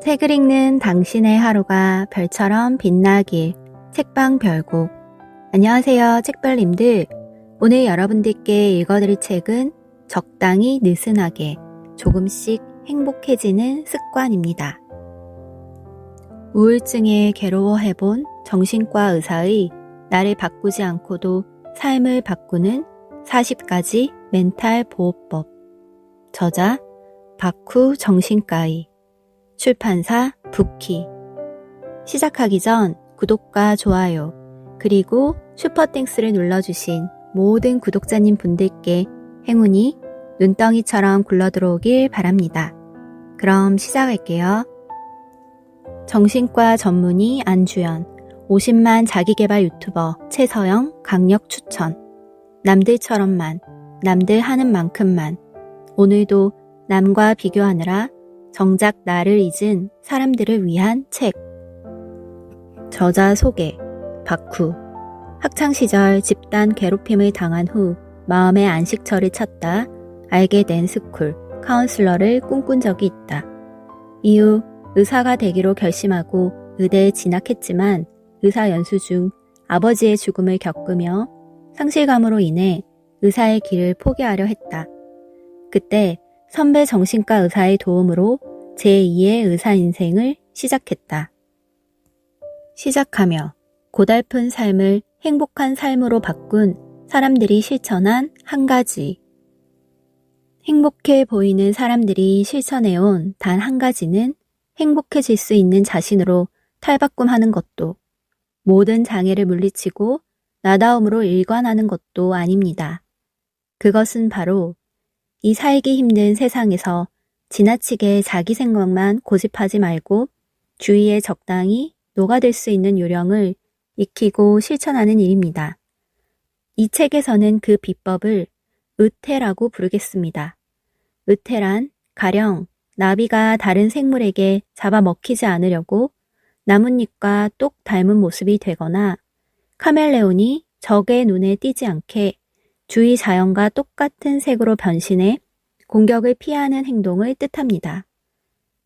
책을 읽는 당신의 하루가 별처럼 빛나길 책방 별곡. 안녕하세요 책별님들. 오늘 여러분들께 읽어드릴 책은 적당히 느슨하게 조금씩 행복해지는 습관입니다. 우울증에 괴로워해본 정신과 의사의 나를 바꾸지 않고도 삶을 바꾸는 40가지 멘탈 보호법. 저자 바쿠 정신과의 출판사 부키 시작하기 전 구독과 좋아요 그리고 슈퍼땡스를 눌러주신 모든 구독자님 분들께 행운이 눈덩이처럼 굴러들어오길 바랍니다. 그럼 시작할게요. 정신과 전문의 안주연 50만 자기개발 유튜버 최서영 강력 추천 남들처럼만 남들 하는 만큼만 오늘도 남과 비교하느라 정작 나를 잊은 사람들을 위한 책. 저자 소개. 박후. 학창시절 집단 괴롭힘을 당한 후 마음의 안식처를 찾다 알게 된 스쿨, 카운슬러를 꿈꾼 적이 있다. 이후 의사가 되기로 결심하고 의대에 진학했지만 의사 연수 중 아버지의 죽음을 겪으며 상실감으로 인해 의사의 길을 포기하려 했다. 그때 선배 정신과 의사의 도움으로 제2의 의사 인생을 시작했다. 시작하며 고달픈 삶을 행복한 삶으로 바꾼 사람들이 실천한 한 가지. 행복해 보이는 사람들이 실천해온 단 한 가지는 행복해질 수 있는 자신으로 탈바꿈하는 것도 모든 장애를 물리치고 나다움으로 일관하는 것도 아닙니다. 그것은 바로 이 살기 힘든 세상에서 지나치게 자기 생각만 고집하지 말고 주위에 적당히 녹아들 수 있는 요령을 익히고 실천하는 일입니다. 이 책에서는 그 비법을 의태라고 부르겠습니다. 의태란 가령 나비가 다른 생물에게 잡아먹히지 않으려고 나뭇잎과 똑 닮은 모습이 되거나 카멜레온이 적의 눈에 띄지 않게 주위 자연과 똑같은 색으로 변신해 공격을 피하는 행동을 뜻합니다.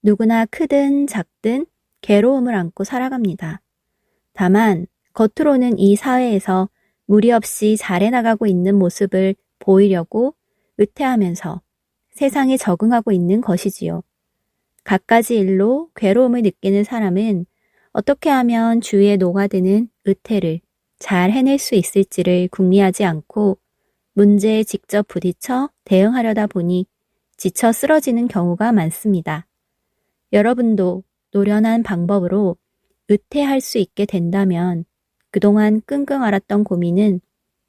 누구나 크든 작든 괴로움을 안고 살아갑니다. 다만 겉으로는 이 사회에서 무리 없이 잘해나가고 있는 모습을 보이려고 의태하면서 세상에 적응하고 있는 것이지요. 갖가지 일로 괴로움을 느끼는 사람은 어떻게 하면 주위에 녹아드는 의태를 잘 해낼 수 있을지를 궁리하지 않고 문제에 직접 부딪혀 대응하려다 보니 지쳐 쓰러지는 경우가 많습니다. 여러분도 노련한 방법으로 의태할 수 있게 된다면 그동안 끙끙 앓았던 고민은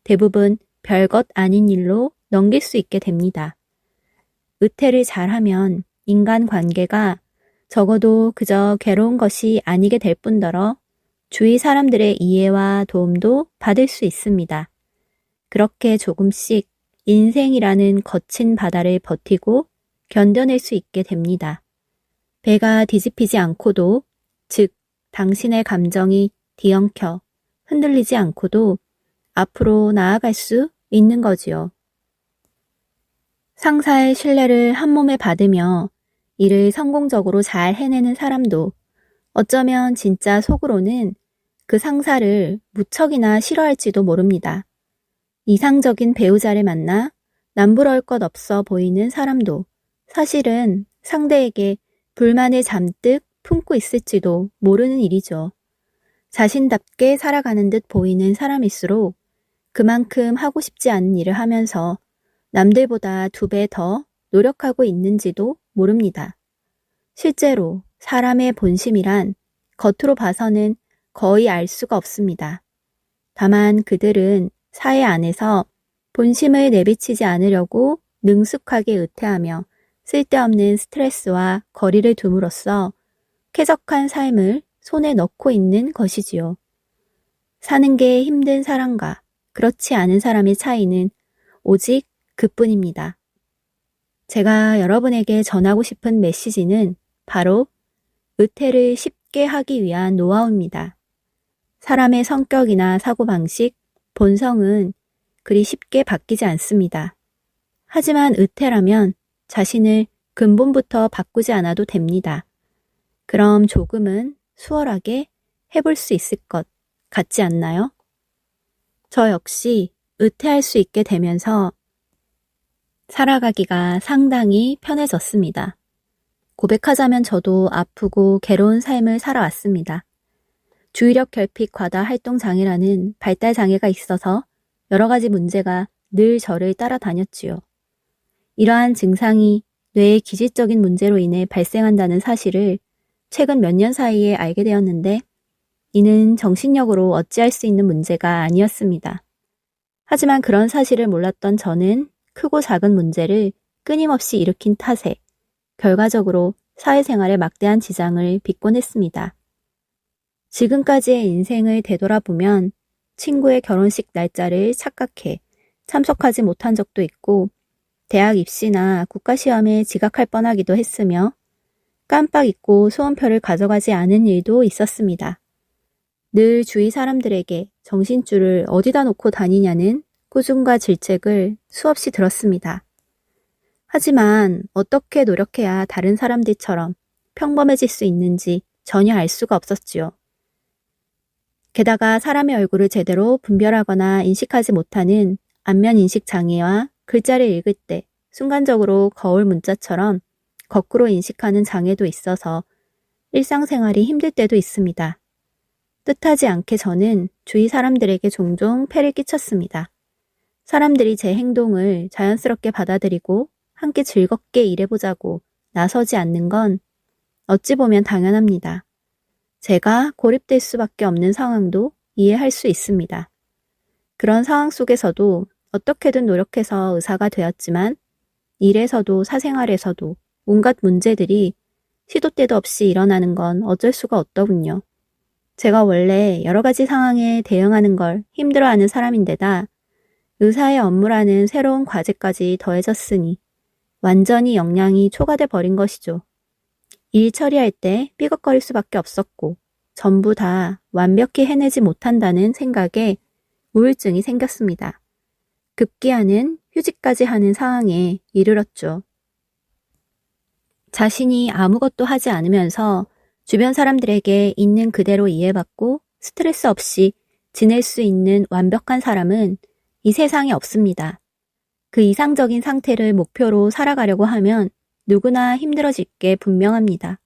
대부분 별것 아닌 일로 넘길 수 있게 됩니다. 의태를 잘하면 인간 관계가 적어도 그저 괴로운 것이 아니게 될 뿐더러 주위 사람들의 이해와 도움도 받을 수 있습니다. 그렇게 조금씩 인생이라는 거친 바다를 버티고 견뎌낼 수 있게 됩니다. 배가 뒤집히지 않고도, 즉, 당신의 감정이 뒤엉켜 흔들리지 않고도 앞으로 나아갈 수 있는 거지요. 상사의 신뢰를 한 몸에 받으며 일을 성공적으로 잘 해내는 사람도 어쩌면 진짜 속으로는 그 상사를 무척이나 싫어할지도 모릅니다. 이상적인 배우자를 만나 남부러울 것 없어 보이는 사람도 사실은 상대에게 불만을 잔뜩 품고 있을지도 모르는 일이죠. 자신답게 살아가는 듯 보이는 사람일수록 그만큼 하고 싶지 않은 일을 하면서 남들보다 두 배 더 노력하고 있는지도 모릅니다. 실제로 사람의 본심이란 겉으로 봐서는 거의 알 수가 없습니다. 다만 그들은 사회 안에서 본심을 내비치지 않으려고 능숙하게 의태하며 쓸데없는 스트레스와 거리를 둠으로써 쾌적한 삶을 손에 넣고 있는 것이지요. 사는 게 힘든 사람과 그렇지 않은 사람의 차이는 오직 그뿐입니다. 제가 여러분에게 전하고 싶은 메시지는 바로 의태를 쉽게 하기 위한 노하우입니다. 사람의 성격이나 사고방식, 본성은 그리 쉽게 바뀌지 않습니다. 하지만 의태라면 자신을 근본부터 바꾸지 않아도 됩니다. 그럼 조금은 수월하게 해볼 수 있을 것 같지 않나요? 저 역시 의태할 수 있게 되면서 살아가기가 상당히 편해졌습니다. 고백하자면 저도 아프고 괴로운 삶을 살아왔습니다. 주의력 결핍 과다 활동 장애라는 발달 장애가 있어서 여러 가지 문제가 늘 저를 따라다녔지요. 이러한 증상이 뇌의 기질적인 문제로 인해 발생한다는 사실을 최근 몇 년 사이에 알게 되었는데 이는 정신력으로 어찌할 수 있는 문제가 아니었습니다. 하지만 그런 사실을 몰랐던 저는 크고 작은 문제를 끊임없이 일으킨 탓에 결과적으로 사회생활에 막대한 지장을 빚곤 했습니다. 지금까지의 인생을 되돌아보면 친구의 결혼식 날짜를 착각해 참석하지 못한 적도 있고 대학 입시나 국가시험에 지각할 뻔하기도 했으며 깜빡 잊고 소원표를 가져가지 않은 일도 있었습니다. 늘 주위 사람들에게 정신줄을 어디다 놓고 다니냐는 꾸중과 질책을 수없이 들었습니다. 하지만 어떻게 노력해야 다른 사람들처럼 평범해질 수 있는지 전혀 알 수가 없었지요. 게다가 사람의 얼굴을 제대로 분별하거나 인식하지 못하는 안면 인식 장애와 글자를 읽을 때 순간적으로 거울 문자처럼 거꾸로 인식하는 장애도 있어서 일상생활이 힘들 때도 있습니다. 뜻하지 않게 저는 주위 사람들에게 종종 폐를 끼쳤습니다. 사람들이 제 행동을 자연스럽게 받아들이고 함께 즐겁게 일해보자고 나서지 않는 건 어찌 보면 당연합니다. 제가 고립될 수밖에 없는 상황도 이해할 수 있습니다. 그런 상황 속에서도 어떻게든 노력해서 의사가 되었지만 일에서도 사생활에서도 온갖 문제들이 시도 때도 없이 일어나는 건 어쩔 수가 없더군요. 제가 원래 여러 가지 상황에 대응하는 걸 힘들어하는 사람인데다 의사의 업무라는 새로운 과제까지 더해졌으니 완전히 역량이 초과돼 버린 것이죠. 일 처리할 때 삐걱거릴 수밖에 없었고 전부 다 완벽히 해내지 못한다는 생각에 우울증이 생겼습니다. 급기야는 휴직까지 하는 상황에 이르렀죠. 자신이 아무것도 하지 않으면서 주변 사람들에게 있는 그대로 이해받고 스트레스 없이 지낼 수 있는 완벽한 사람은 이 세상에 없습니다. 그 이상적인 상태를 목표로 살아가려고 하면 누구나 힘들어질 게 분명합니다.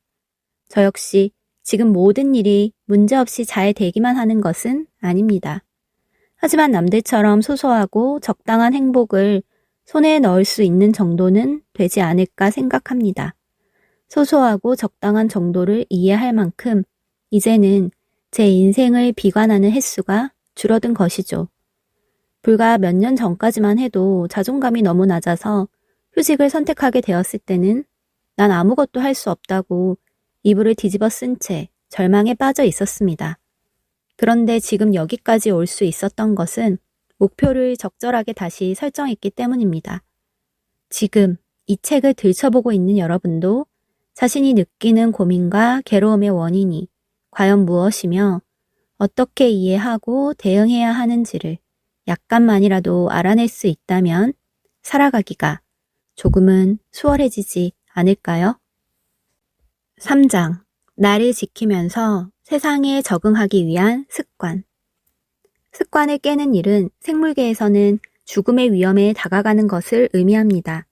저 역시 지금 모든 일이 문제없이 잘 되기만 하는 것은 아닙니다. 하지만 남들처럼 소소하고 적당한 행복을 손에 넣을 수 있는 정도는 되지 않을까 생각합니다. 소소하고 적당한 정도를 이해할 만큼 이제는 제 인생을 비관하는 횟수가 줄어든 것이죠. 불과 몇 년 전까지만 해도 자존감이 너무 낮아서 휴직을 선택하게 되었을 때는 난 아무것도 할 수 없다고 이불을 뒤집어 쓴 채 절망에 빠져 있었습니다. 그런데 지금 여기까지 올 수 있었던 것은 목표를 적절하게 다시 설정했기 때문입니다. 지금 이 책을 들춰보고 있는 여러분도 자신이 느끼는 고민과 괴로움의 원인이 과연 무엇이며 어떻게 이해하고 대응해야 하는지를 약간만이라도 알아낼 수 있다면 살아가기가 조금은 수월해지지 않을까요? 3장. 나를 지키면서 세상에 적응하기 위한 습관. 습관을 깨는 일은 생물계에서는 죽음의 위험에 다가가는 것을 의미합니다.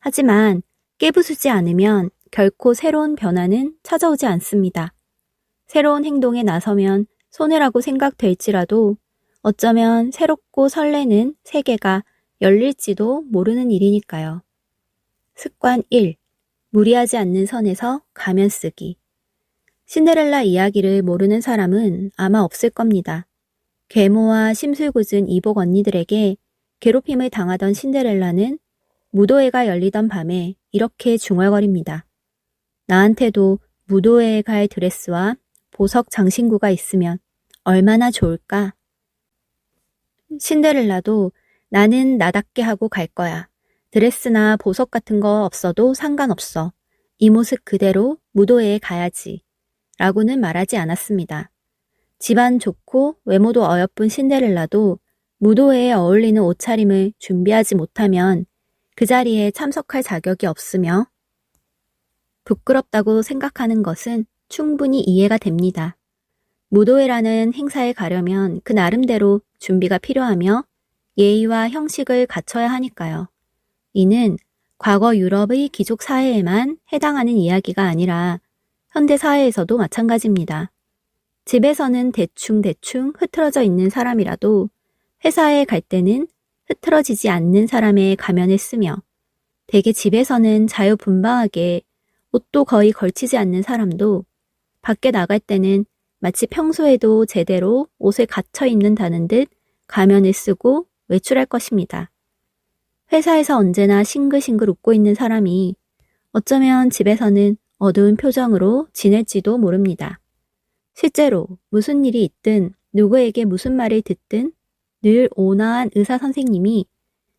하지만 깨부수지 않으면 결코 새로운 변화는 찾아오지 않습니다. 새로운 행동에 나서면 손해라고 생각될지라도 어쩌면 새롭고 설레는 세계가 열릴지도 모르는 일이니까요. 습관 1. 무리하지 않는 선에서 가면 쓰기. 신데렐라 이야기를 모르는 사람은 아마 없을 겁니다. 계모와 심술궂은 이복 언니들에게 괴롭힘을 당하던 신데렐라는 무도회가 열리던 밤에 이렇게 중얼거립니다. 나한테도 무도회에 갈 드레스와 보석 장신구가 있으면 얼마나 좋을까? 신데렐라도 나는 나답게 하고 갈 거야. 드레스나 보석 같은 거 없어도 상관없어. 이 모습 그대로 무도회에 가야지. 라고는 말하지 않았습니다. 집안 좋고 외모도 어여쁜 신데렐라도 무도회에 어울리는 옷차림을 준비하지 못하면 그 자리에 참석할 자격이 없으며 부끄럽다고 생각하는 것은 충분히 이해가 됩니다. 무도회라는 행사에 가려면 그 나름대로 준비가 필요하며 예의와 형식을 갖춰야 하니까요. 이는 과거 유럽의 귀족 사회에만 해당하는 이야기가 아니라 현대 사회에서도 마찬가지입니다. 집에서는 대충대충 흐트러져 있는 사람이라도 회사에 갈 때는 흐트러지지 않는 사람의 가면을 쓰며 대개 집에서는 자유분방하게 옷도 거의 걸치지 않는 사람도 밖에 나갈 때는 마치 평소에도 제대로 옷을 갖춰 입는다는 듯 가면을 쓰고 외출할 것입니다. 회사에서 언제나 싱글싱글 웃고 있는 사람이 어쩌면 집에서는 어두운 표정으로 지낼지도 모릅니다. 실제로 무슨 일이 있든 누구에게 무슨 말을 듣든 늘 온화한 의사 선생님이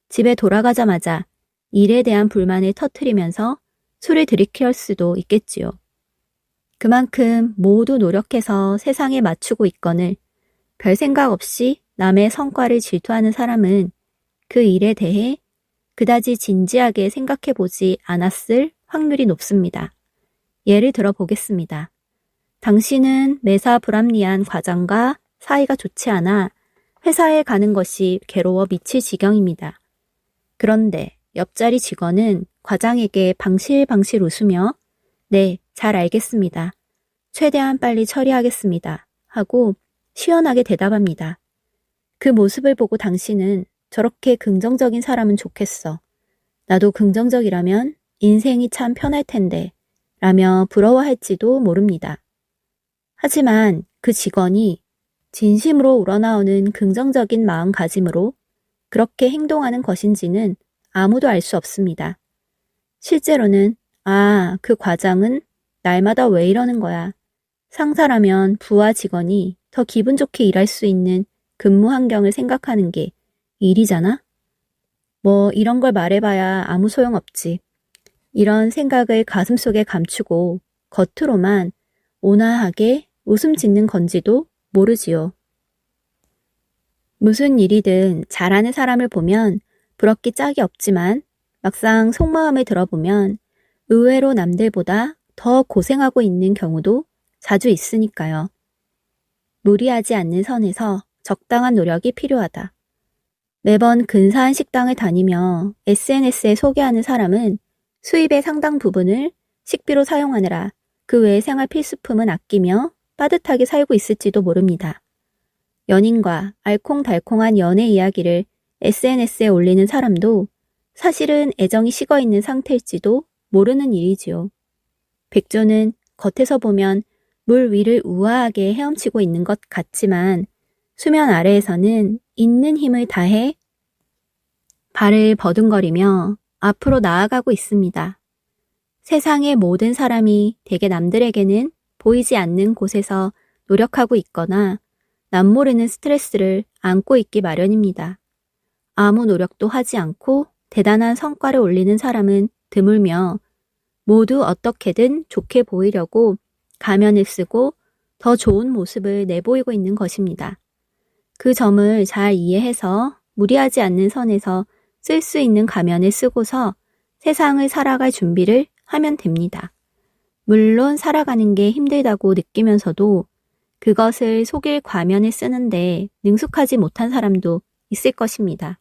집에 돌아가자마자 일에 대한 불만을 터트리면서 술을 들이킬 수도 있겠지요. 그만큼 모두 노력해서 세상에 맞추고 있거늘 별 생각 없이 남의 성과를 질투하는 사람은 그 일에 대해 그다지 진지하게 생각해 보지 않았을 확률이 높습니다. 예를 들어 보겠습니다. 당신은 매사 불합리한 과장과 사이가 좋지 않아 회사에 가는 것이 괴로워 미칠 지경입니다. 그런데 옆자리 직원은 과장에게 방실방실 웃으며 네, 잘 알겠습니다. 최대한 빨리 처리하겠습니다. 하고 시원하게 대답합니다. 그 모습을 보고 당신은 저렇게 긍정적인 사람은 좋겠어. 나도 긍정적이라면 인생이 참 편할 텐데 라며 부러워할지도 모릅니다. 하지만 그 직원이 진심으로 우러나오는 긍정적인 마음가짐으로 그렇게 행동하는 것인지는 아무도 알 수 없습니다. 실제로는 아, 그 과장은 날마다 왜 이러는 거야. 상사라면 부하 직원이 더 기분 좋게 일할 수 있는 근무 환경을 생각하는 게 일이잖아? 뭐 이런 걸 말해봐야 아무 소용없지. 이런 생각을 가슴속에 감추고 겉으로만 온화하게 웃음 짓는 건지도 모르지요. 무슨 일이든 잘하는 사람을 보면 부럽기 짝이 없지만 막상 속마음을 들어보면 의외로 남들보다 더 고생하고 있는 경우도 자주 있으니까요. 무리하지 않는 선에서 적당한 노력이 필요하다. 매번 근사한 식당을 다니며 SNS에 소개하는 사람은 수입의 상당 부분을 식비로 사용하느라 그 외의 생활 필수품은 아끼며 빠듯하게 살고 있을지도 모릅니다. 연인과 알콩달콩한 연애 이야기를 SNS에 올리는 사람도 사실은 애정이 식어 있는 상태일지도 모르는 일이지요. 백조는 겉에서 보면 물 위를 우아하게 헤엄치고 있는 것 같지만 수면 아래에서는 있는 힘을 다해 발을 버둥거리며 앞으로 나아가고 있습니다. 세상의 모든 사람이 대개 남들에게는 보이지 않는 곳에서 노력하고 있거나 남모르는 스트레스를 안고 있기 마련입니다. 아무 노력도 하지 않고 대단한 성과를 올리는 사람은 드물며 모두 어떻게든 좋게 보이려고 가면을 쓰고 더 좋은 모습을 내보이고 있는 것입니다. 그 점을 잘 이해해서 무리하지 않는 선에서 쓸 수 있는 가면을 쓰고서 세상을 살아갈 준비를 하면 됩니다. 물론 살아가는 게 힘들다고 느끼면서도 그것을 속일 과면을 쓰는데 능숙하지 못한 사람도 있을 것입니다.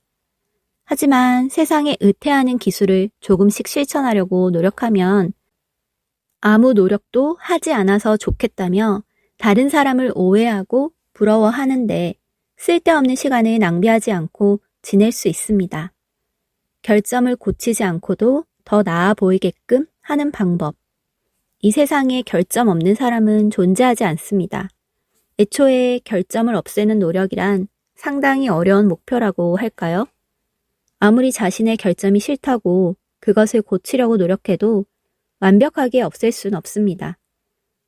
하지만 세상에 의태하는 기술을 조금씩 실천하려고 노력하면 아무 노력도 하지 않아서 좋겠다며 다른 사람을 오해하고 부러워하는데 쓸데없는 시간을 낭비하지 않고 지낼 수 있습니다. 결점을 고치지 않고도 더 나아 보이게끔 하는 방법. 이 세상에 결점 없는 사람은 존재하지 않습니다. 애초에 결점을 없애는 노력이란 상당히 어려운 목표라고 할까요? 아무리 자신의 결점이 싫다고 그것을 고치려고 노력해도 완벽하게 없앨 수는 없습니다.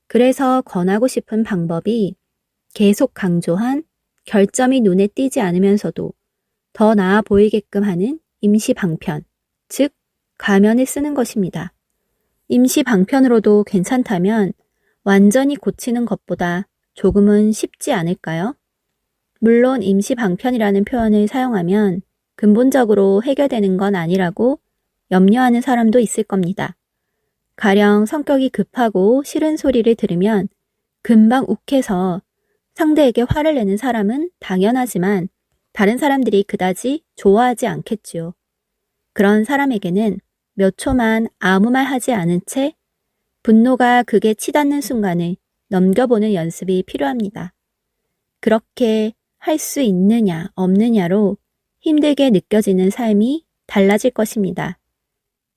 그래서 권하고 싶은 방법이 계속 강조한 결점이 눈에 띄지 않으면서도 더 나아 보이게끔 하는 임시 방편, 즉, 가면을 쓰는 것입니다. 임시 방편으로도 괜찮다면 완전히 고치는 것보다 조금은 쉽지 않을까요? 물론 임시 방편이라는 표현을 사용하면 근본적으로 해결되는 건 아니라고 염려하는 사람도 있을 겁니다. 가령 성격이 급하고 싫은 소리를 들으면 금방 욱해서 상대에게 화를 내는 사람은 당연하지만 다른 사람들이 그다지 좋아하지 않겠지요. 그런 사람에게는 몇 초만 아무 말 하지 않은 채 분노가 극에 치닫는 순간을 넘겨보는 연습이 필요합니다. 그렇게 할 수 있느냐, 없느냐로 힘들게 느껴지는 삶이 달라질 것입니다.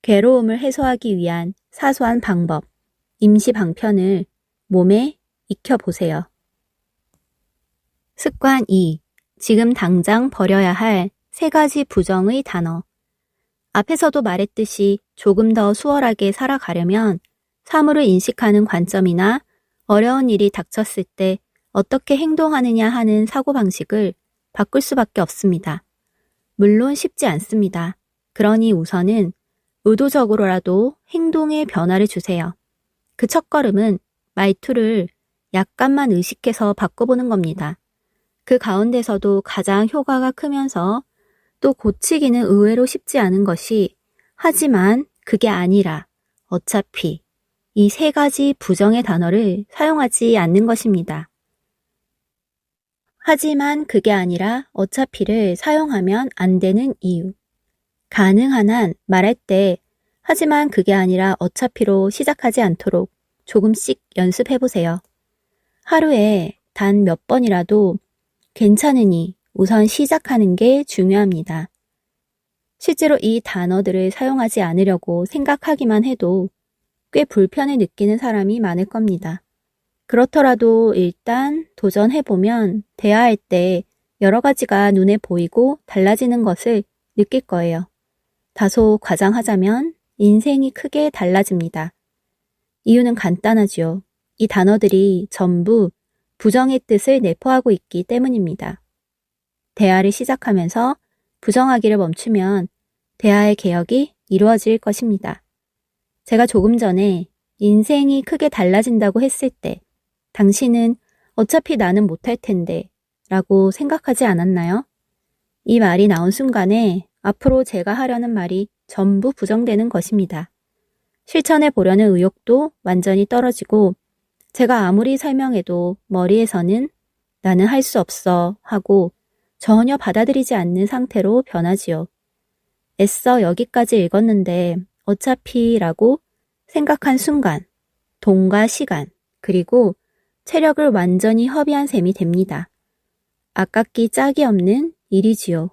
괴로움을 해소하기 위한 사소한 방법, 임시 방편을 몸에 익혀보세요. 습관 2. 지금 당장 버려야 할 세 가지 부정의 단어. 앞에서도 말했듯이 조금 더 수월하게 살아가려면 사물을 인식하는 관점이나 어려운 일이 닥쳤을 때 어떻게 행동하느냐 하는 사고방식을 바꿀 수밖에 없습니다. 물론 쉽지 않습니다. 그러니 우선은 의도적으로라도 행동에 변화를 주세요. 그 첫걸음은 말투를 약간만 의식해서 바꿔보는 겁니다. 그 가운데서도 가장 효과가 크면서 또 고치기는 의외로 쉽지 않은 것이 하지만 그게 아니라 어차피 이 세 가지 부정의 단어를 사용하지 않는 것입니다. 하지만 그게 아니라 어차피를 사용하면 안 되는 이유. 가능한 한 말할 때 하지만 그게 아니라 어차피로 시작하지 않도록 조금씩 연습해 보세요. 하루에 단 몇 번이라도 괜찮으니 우선 시작하는 게 중요합니다. 실제로 이 단어들을 사용하지 않으려고 생각하기만 해도 꽤 불편을 느끼는 사람이 많을 겁니다. 그렇더라도 일단 도전해보면 대화할 때 여러 가지가 눈에 보이고 달라지는 것을 느낄 거예요. 다소 과장하자면 인생이 크게 달라집니다. 이유는 간단하지요. 이 단어들이 전부 부정의 뜻을 내포하고 있기 때문입니다. 대화를 시작하면서 부정하기를 멈추면 대화의 개혁이 이루어질 것입니다. 제가 조금 전에 인생이 크게 달라진다고 했을 때 당신은 어차피 나는 못할 텐데 라고 생각하지 않았나요? 이 말이 나온 순간에 앞으로 제가 하려는 말이 전부 부정되는 것입니다. 실천해 보려는 의욕도 완전히 떨어지고 제가 아무리 설명해도 머리에서는 나는 할 수 없어 하고 전혀 받아들이지 않는 상태로 변하지요. 애써 여기까지 읽었는데 어차피 라고 생각한 순간, 돈과 시간, 그리고 체력을 완전히 허비한 셈이 됩니다. 아깝기 짝이 없는 일이지요.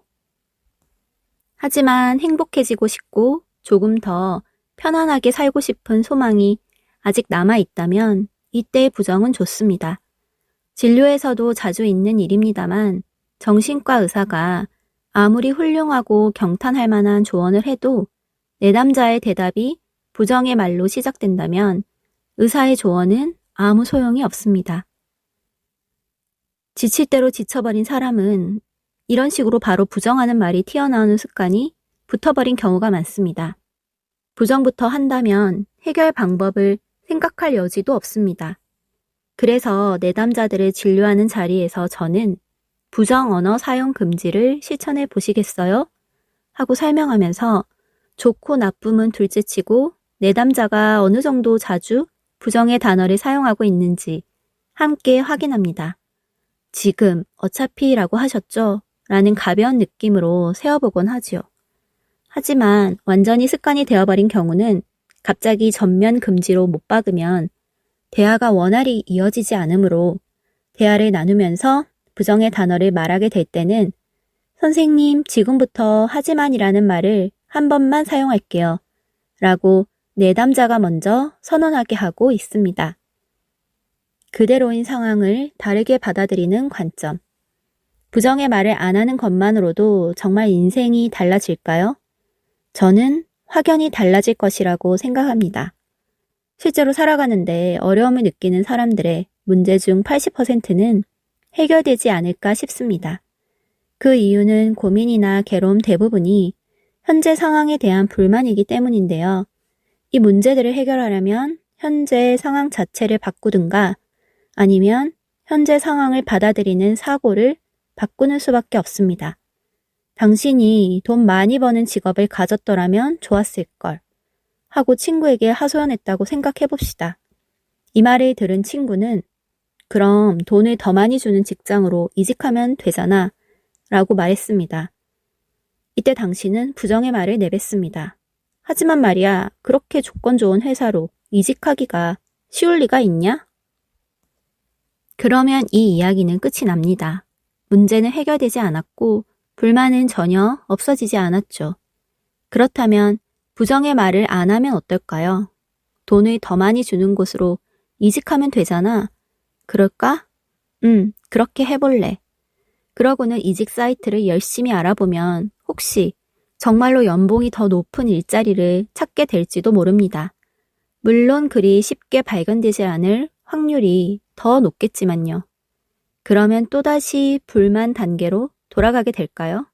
하지만 행복해지고 싶고 조금 더 편안하게 살고 싶은 소망이 아직 남아 있다면 이때의 부정은 좋습니다. 진료에서도 자주 있는 일입니다만 정신과 의사가 아무리 훌륭하고 경탄할 만한 조언을 해도 내담자의 대답이 부정의 말로 시작된다면 의사의 조언은 아무 소용이 없습니다. 지칠 대로 지쳐버린 사람은 이런 식으로 바로 부정하는 말이 튀어나오는 습관이 붙어버린 경우가 많습니다. 부정부터 한다면 해결 방법을 생각할 여지도 없습니다. 그래서 내담자들을 진료하는 자리에서 저는 부정 언어 사용 금지를 실천해 보시겠어요? 하고 설명하면서 좋고 나쁨은 둘째치고 내담자가 어느 정도 자주 부정의 단어를 사용하고 있는지 함께 확인합니다. 지금 어차피라고 하셨죠? 라는 가벼운 느낌으로 세어보곤 하지요. 하지만 완전히 습관이 되어버린 경우는 갑자기 전면 금지로 못 박으면 대화가 원활히 이어지지 않으므로 대화를 나누면서 부정의 단어를 말하게 될 때는 선생님, 지금부터 하지만이라는 말을 한 번만 사용할게요. 라고 내담자가 먼저 선언하게 하고 있습니다. 그대로인 상황을 다르게 받아들이는 관점. 부정의 말을 안 하는 것만으로도 정말 인생이 달라질까요? 저는 확연히 달라질 것이라고 생각합니다. 실제로 살아가는데 어려움을 느끼는 사람들의 문제 중 80%는 해결되지 않을까 싶습니다. 그 이유는 고민이나 괴로움 대부분이 현재 상황에 대한 불만이기 때문인데요. 이 문제들을 해결하려면 현재 상황 자체를 바꾸든가 아니면 현재 상황을 받아들이는 사고를 바꾸는 수밖에 없습니다. 당신이 돈 많이 버는 직업을 가졌더라면 좋았을 걸. 하고 친구에게 하소연했다고 생각해 봅시다. 이 말을 들은 친구는 그럼 돈을 더 많이 주는 직장으로 이직하면 되잖아 라고 말했습니다. 이때 당신은 부정의 말을 내뱉습니다. 하지만 말이야, 그렇게 조건 좋은 회사로 이직하기가 쉬울 리가 있냐? 그러면 이 이야기는 끝이 납니다. 문제는 해결되지 않았고 불만은 전혀 없어지지 않았죠. 그렇다면 부정의 말을 안 하면 어떨까요? 돈을 더 많이 주는 곳으로 이직하면 되잖아. 그럴까? 음, 그렇게 해볼래. 그러고는 이직 사이트를 열심히 알아보면 혹시 정말로 연봉이 더 높은 일자리를 찾게 될지도 모릅니다. 물론 그리 쉽게 발견되지 않을 확률이 더 높겠지만요. 그러면 또다시 불만 단계로 돌아가게 될까요?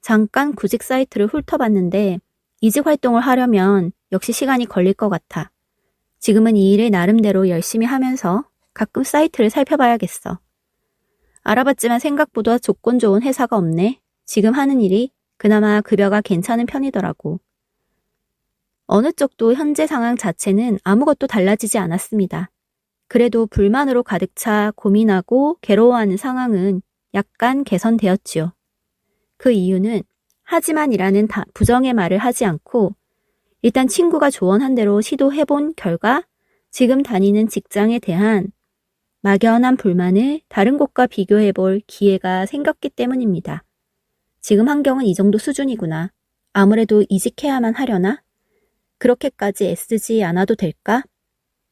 잠깐 구직 사이트를 훑어봤는데 이직 활동을 하려면 역시 시간이 걸릴 것 같아. 지금은 이 일을 나름대로 열심히 하면서 가끔 사이트를 살펴봐야겠어. 알아봤지만 생각보다 조건 좋은 회사가 없네. 지금 하는 일이 그나마 급여가 괜찮은 편이더라고. 어느 쪽도 현재 상황 자체는 아무것도 달라지지 않았습니다. 그래도 불만으로 가득 차 고민하고 괴로워하는 상황은 약간 개선되었지요. 그 이유는 하지만이라는 부정의 말을 하지 않고 일단 친구가 조언한 대로 시도해본 결과 지금 다니는 직장에 대한 막연한 불만을 다른 곳과 비교해 볼 기회가 생겼기 때문입니다. 지금 환경은 이 정도 수준이구나. 아무래도 이직해야만 하려나? 그렇게까지 애쓰지 않아도 될까?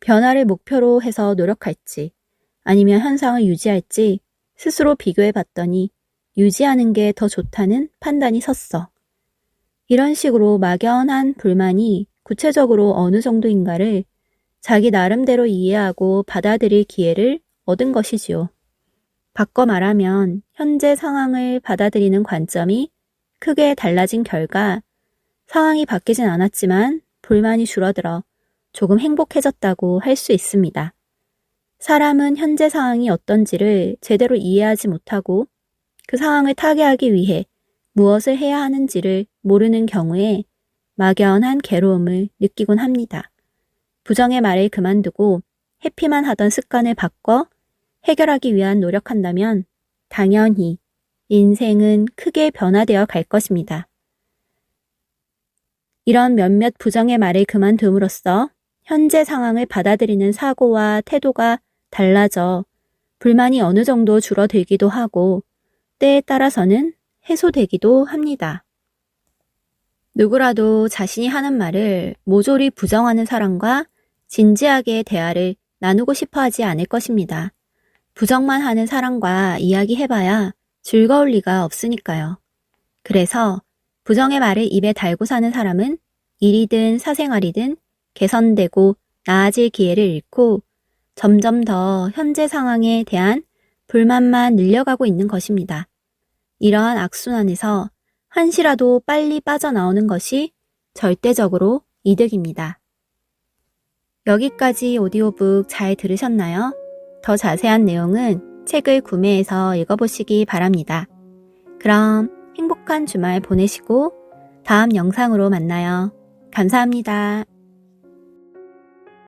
변화를 목표로 해서 노력할지, 아니면 현상을 유지할지 스스로 비교해 봤더니 유지하는 게 더 좋다는 판단이 섰어. 이런 식으로 막연한 불만이 구체적으로 어느 정도인가를 자기 나름대로 이해하고 받아들일 기회를 얻은 것이지요. 바꿔 말하면 현재 상황을 받아들이는 관점이 크게 달라진 결과 상황이 바뀌진 않았지만 불만이 줄어들어 조금 행복해졌다고 할 수 있습니다. 사람은 현재 상황이 어떤지를 제대로 이해하지 못하고 그 상황을 타개하기 위해 무엇을 해야 하는지를 모르는 경우에 막연한 괴로움을 느끼곤 합니다. 부정의 말을 그만두고 해피만 하던 습관을 바꿔 해결하기 위한 노력한다면 당연히 인생은 크게 변화되어 갈 것입니다. 이런 몇몇 부정의 말을 그만둠으로써 현재 상황을 받아들이는 사고와 태도가 달라져 불만이 어느 정도 줄어들기도 하고 때에 따라서는 해소되기도 합니다. 누구라도 자신이 하는 말을 모조리 부정하는 사람과 진지하게 대화를 나누고 싶어 하지 않을 것입니다. 부정만 하는 사람과 이야기해봐야 즐거울 리가 없으니까요. 그래서 부정의 말을 입에 달고 사는 사람은 일이든 사생활이든 개선되고 나아질 기회를 잃고 점점 더 현재 상황에 대한 불만만 늘려가고 있는 것입니다. 이러한 악순환에서 한시라도 빨리 빠져나오는 것이 절대적으로 이득입니다. 여기까지 오디오북 잘 들으셨나요? 더 자세한 내용은 책을 구매해서 읽어보시기 바랍니다. 그럼 행복한 주말 보내시고 다음 영상으로 만나요. 감사합니다.